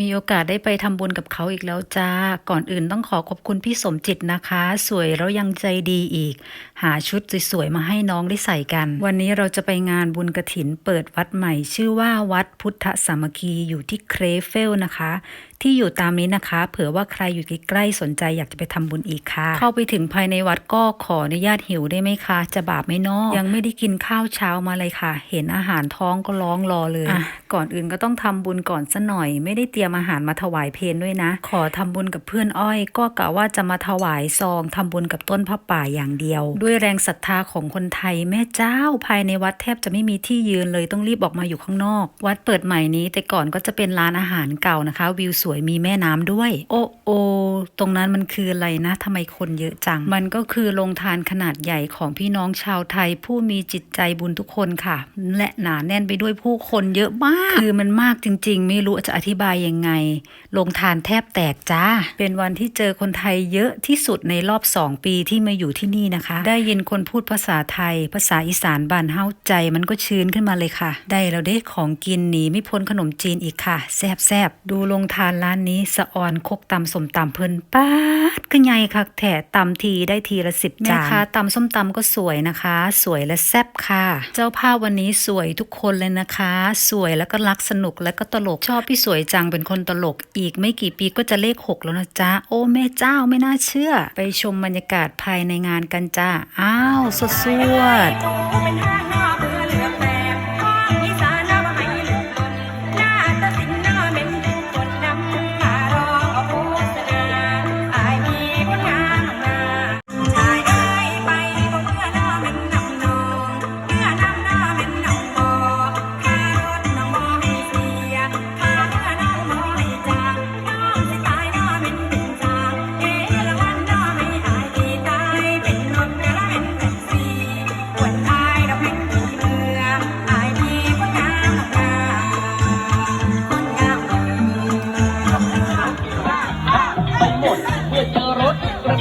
มีโอกาสได้ไปทำบุญกับเขาอีกแล้วจ้า ก่อนอื่นต้องขอขอบคุณพี่สมจิตนะคะ สวยแล้วยังใจดีอีก หาชุดสวยๆมาให้น้องได้ใส่กัน วันนี้เราจะไปงานบุญกระถินเปิดวัดใหม่ ชื่อว่าวัดพุทธสามัคคีอยู่ที่เครเฟลนะคะที่อยู่ตามนี้นะคะ เผื่อว่าใครอยู่ใกล้ๆสนใจอยากจะไปทำบุญอีกค่ะ เข้าไปถึงภายในวัดก็ขออนุญาตหิวได้ไหมคะ จะบาปไหมเนาะยังไม่ได้กินข้าวเช้ามาเลยค่ะ เห็นอาหารท้องก็ร้องรอเลยอะก่อนอื่นก็ต้องทำบุญก่อนซะหน่อย ไม่ได้เตรียมอาหารมาถวายเพลด้วยนะ ขอทำบุญกับเพื่อนอ้อย ก็กะว่าจะมาถวายซองทำบุญกับต้นพระป่าอย่างเดียว ด้วยแรงศรัทธาของคนไทยแม่เจ้าภายในวัดแทบจะไม่มีที่ยืนเลยต้องรีบออกมาอยู่ข้างนอก วัดเปิดใหม่นี้แต่ก่อนก็จะเป็นร้านอาหารเก่านะคะวิวสวยมีแม่น้ำด้วย โอ้โอตรงนั้นมันคืออะไรนะทำไมคนเยอะจัง มันก็คือโรงทานขนาดใหญ่ของพี่น้องชาวไทย ผู้มีจิตใจบุญทุกคนค่ะ และหนาแน่นไปด้วยผู้คนเยอะมาก คือมันมากจริง ๆ ไม่รู้จะอธิบายยังไงโรงทานแทบแตกจ้า เป็นวันที่เจอคนไทยเยอะที่สุดในรอบสองปีที่มาอยู่ที่นี่นะคะ ได้ยินคนพูดภาษาไทย ภาษาอีสานบ้านเฮาใจมันก็ชื้นขึ้นมาเลยค่ะ ได้เราได้ของกินหนีไม่พ้นขนมจีนอีกค่ะแซบแซบๆดูโรงทานร้านนี้สะออนคกตำสมตำเพิ่นป้าดก็ใหญ่คักแถตำทีได้ทีละสิบจานแม่ค้าตำส้มตำก็สวยนะคะ สวยและแซบค่ะ เจ้าภาพวันนี้สวยทุกคนเลยนะคะ สวยแล้วก็รักสนุกและก็ตลกชอบพี่สวยจังเป็นคนตลก อีกไม่กี่ปีก็จะเลขหกแล้วนะจ๊ะโอ้แม่เจ้าไม่น่าเชื่อ ไปชมบรรยากาศภายในงานกันจ้าอ้าวสดสวด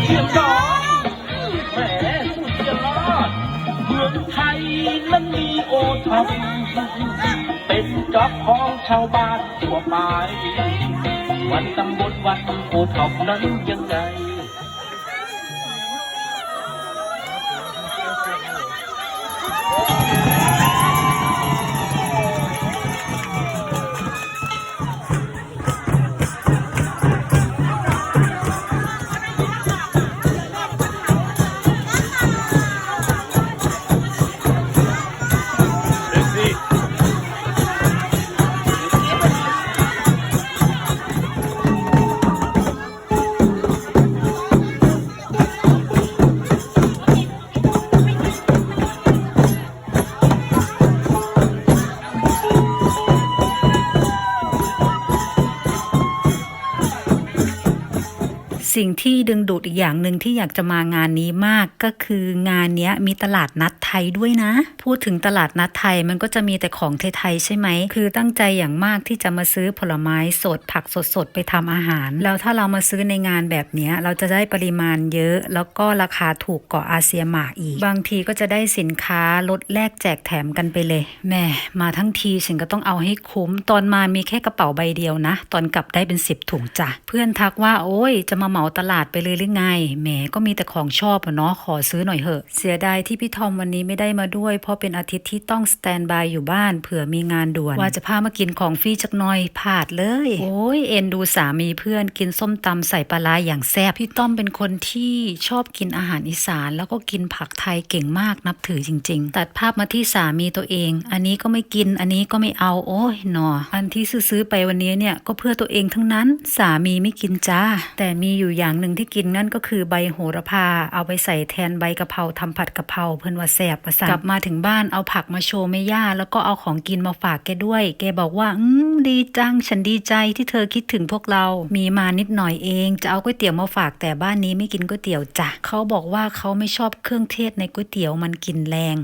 เสียมดองแหมสุดยอดเมืองไทยนั้นมีโอท็อปเป็นจ็อบของชาวบ้านทั่วไป วันตำบลวันโอท็อปนั้นยังไง สิ่งที่ดึงดูดอีกอย่างหนึ่งที่อยากจะมางานนี้มากก็คืองานเนี้ยมีตลาดนัดไทยด้วยนะ พูดถึงตลาดนัดไทยมันก็จะมีแต่ของไทยๆใช่ไหม คือตั้งใจอย่างมากที่จะมาซื้อผลไม้สดผักสดๆไปทำอาหาร แล้วถ้าเรามาซื้อในงานแบบนี้เราจะได้ปริมาณเยอะ แล้วก็ราคาถูกกว่าอาเซียมาอีก บางทีก็จะได้สินค้าลดแลกแจกแถมกันไปเลยแม่มาทั้งทีฉันก็ต้องเอาให้คุ้ม ตอนมามีแค่กระเป๋าใบเดียวนะ ตอนกลับได้เป็นสิบถุงจ้ะเพื่อนทักว่าโอ้ยจะมาเหมาตลาดไปเลยหรือไง แหมก็มีแต่ของชอบอะเนาะ ขอซื้อหน่อยเหอะ เสียดายที่พี่ทอมวันนี้ไม่ได้มาด้วย เพราะเป็นอาทิตย์ที่ต้องสแตนบายอยู่บ้านเผื่อมีงานด่วน ว่าจะพามากินของฟรีจักหน่อยพลาดเลย โอ้ยเอ็นดูสามีเพื่อนกินส้มตำใส่ปลาร้าอย่างแซ่บ พี่ต้อมเป็นคนที่ชอบกินอาหารอีสาน แล้วก็กินผักไทยเก่งมากนับถือจริง ๆ ตัดภาพมาที่สามีตัวเอง อันนี้ก็ไม่กิน อันนี้ก็ไม่เอา โอ้ยหนอ อันที่ซื้อไปวันนี้เนี่ยก็เพื่อตัวเองทั้งนั้น สามีไม่กินจ้า แต่มีอยู่อย่างหนึ่งที่กินนั่นก็คือใบโหระพา เอาไปใส่แทนใบกะเพราทำผัดกะเพราเพิ่นว่าแซ่บประสานกลับมาถึงบ้านเอาผักมาโชว์แม่ย่า แล้วก็เอาของกินมาฝากแกด้วย แกบอกว่า อืมดีจัง ฉันดีใจที่เธอคิดถึงพวกเรา มีมานิดหน่อยเอง จะเอาก๋วยเตี๋ยวมาฝากแต่บ้านนี้ไม่กินก๋วยเตี๋ยวจ้ะเขาบอกว่าเขาไม่ชอบเครื่องเทศในก๋วยเตี๋ยวมันกินแรง